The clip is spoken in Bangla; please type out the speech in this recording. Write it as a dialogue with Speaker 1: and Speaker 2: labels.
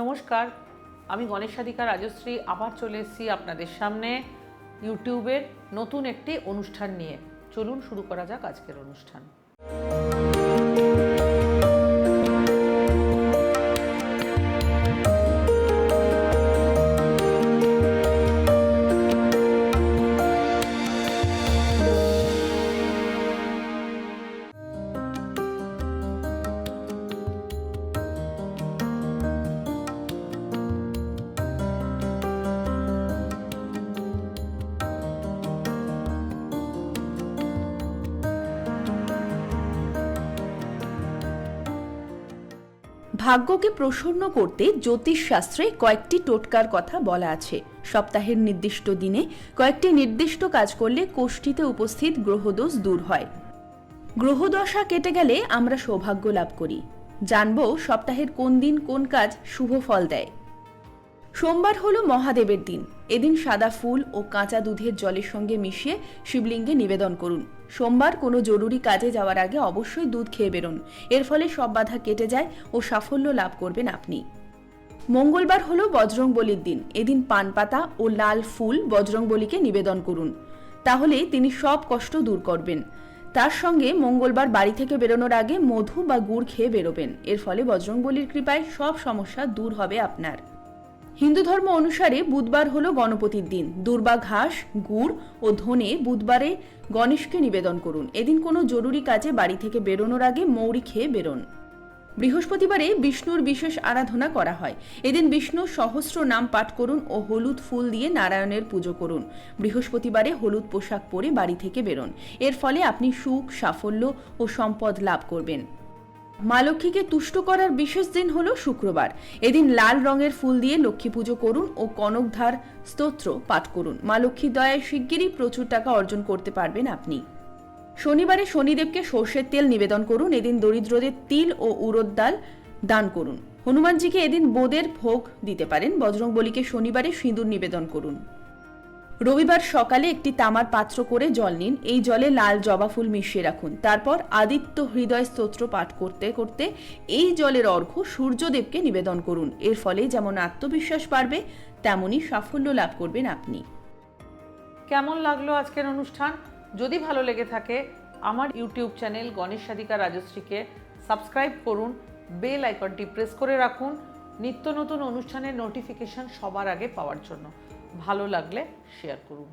Speaker 1: নমস্কার, আমি গণেশ সাধিকা রাজশ্রী, আবার চলে এসেছি আপনাদের সামনে ইউটিউবের নতুন একটি অনুষ্ঠান নিয়ে। চলুন শুরু করা যাক আজকের অনুষ্ঠান।
Speaker 2: ভাগ্যকে প্রসন্ন করতে জ্যোতিষশাস্ত্রে কয়েকটি টোটকার কথা বলা আছে। সপ্তাহের নির্দিষ্ট দিনে কয়েকটি নির্দিষ্ট কাজ করলে কোষ্ঠীতে উপস্থিত গ্রহদোষ দূর হয়। গ্রহদশা কেটে গেলে আমরা সৌভাগ্য লাভ করি। জানব সপ্তাহের কোন দিন কোন কাজ শুভ ফল দেয়। সোমবার হলো মহাদেবের দিন। এদিন সাদা ফুল ও কাঁচা দুধের জলের সঙ্গে মিশিয়ে শিবলিঙ্গে নিবেদন করুন। সোমবার কোনো জরুরি কাজে যাওয়ার আগে অবশ্যই দুধ খেয়ে বেরোন। এর ফলে সব বাধা কেটে যায় ও সাফল্য লাভ করবেন আপনি। মঙ্গলবার হলো বজরংবলির দিন। এদিন পান পাতা ও লাল ফুল বজরংবলীকে নিবেদন করুন। তাহলে তিনি সব কষ্ট দূর করবেন। তার সঙ্গে মঙ্গলবার বাড়ি থেকে বেরোনোর আগে মধু বা গুড় খেয়ে বেরোবেন। এর ফলে বজরংবলীর কৃপায় সব সমস্যা দূর হবে আপনার। হিন্দু ধর্ম অনুসারে বুধবার হলো গণপতির দিন। দুর্বা ঘাস, গুড় ও ধনে বুধবারে গণেশকে নিবেদন করুন। এদিন কোনো জরুরি কাজে বাড়ি থেকে বেরোনোর আগে মৌরি খেয়ে বেরোন। বৃহস্পতিবারে বিষ্ণুর বিশেষ আরাধনা করা হয়। এদিন বিষ্ণুর সহস্র নাম পাঠ করুন ও হলুদ ফুল দিয়ে নারায়ণের পুজো করুন। বৃহস্পতিবারে হলুদ পোশাক পরে বাড়ি থেকে বেরোন। এর ফলে আপনি সুখ, সাফল্য ও সম্পদ লাভ করবেন। মা লক্ষ্মীকে তুষ্ট করার বিশেষ দিন হল শুক্রবার। এদিন লাল রঙের ফুল দিয়ে লক্ষ্মী পুজো করুন ও কনকধার স্তোত্র পাঠ করুন। মা দয়ায় শিগগিরই প্রচুর টাকা অর্জন করতে পারবেন আপনি। শনিবারে শনিদেবকে সর্ষের তেল নিবেদন করুন। এদিন দরিদ্রদের তিল ও উড়দ ডাল দান করুন। হনুমানজিকে এদিন বোদের ভোগ দিতে পারেন। বজরংবলীকে শনিবারে সিঁদুর নিবেদন করুন। রবিবার সকালে একটি তামার পাত্র করে জল নিন। এই জলে লাল জবা ফুল মিশিয়ে রাখুন। তারপর আদিত্য হৃদয় স্তোত্র পাঠ করতে করতে এই জলের অর্ঘ্য সূর্যদেবকে নিবেদন করুন। এর ফলে যেমন আত্মবিশ্বাস বাড়বে, তেমনই সাফল্য লাভ করবেন আপনি।
Speaker 1: কেমন লাগল আজকের অনুষ্ঠান? যদি ভালো লেগে থাকে, আমার ইউটিউব চ্যানেল গণেশ সাধিকা রাজশ্রীকে সাবস্ক্রাইব করুন, বেল আইকনটি প্রেস করে রাখুন। নিত্য নতুন অনুষ্ঠানের নোটিফিকেশন সবার আগে পাওয়ার জন্য। ভালো লাগলে শেয়ার করুন।